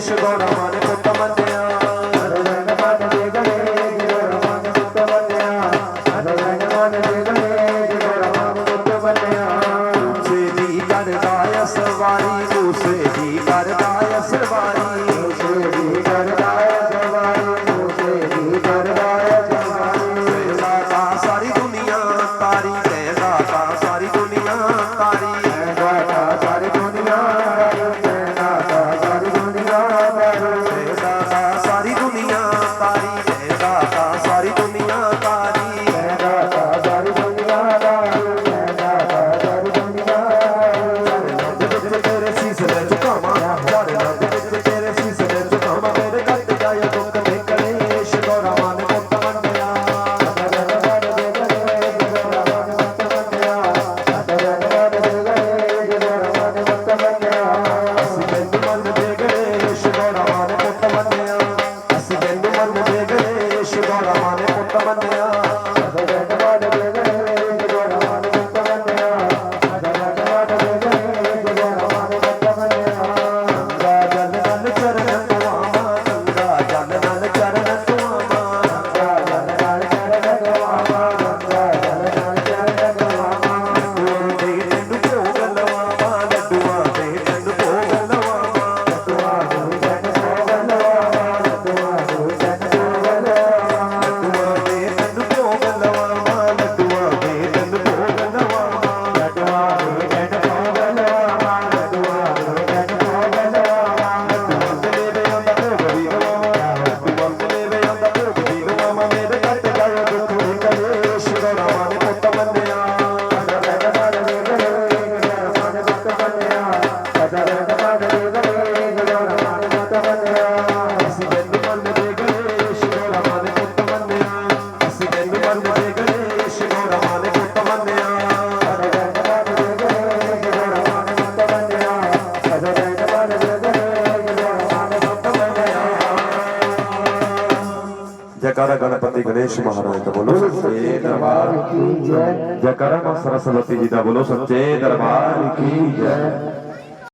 ਗਣੇਸ਼ ਗੌੜਾ ਮਨ ਪੁੱਤ ਮੰਨਿਆ। ਰੰਗ ਮਨ ਦੇ ਗਣੇਸ਼ ਗੌੜਾ ਮਨ ਪੁੱਤ ਮੰਨਿਆ। ਰੰਗ ਮਨ ਦੇ ਗਣੇਸ਼ ਗੌੜਾ ਮਨ ਪੁੱਤ ਮੰਨਿਆ। ਮੂਸੇ ਦੀ ਕਰਦਾ ਅਸਵਾਰੀ ਮੂਸੇ ਦੀ ਕਰਦਾ ਅਸਵਾਰੀ। ਰਾਮ ਨੇ ਪੁੱਤ ਮੰਨਿਆ जयकारा गणपति गणेश महाराज का बोलो, सच्चे दरबार की जय। जयकारा सरस्वती जी का बोलो, सच्चे दरबार की जय।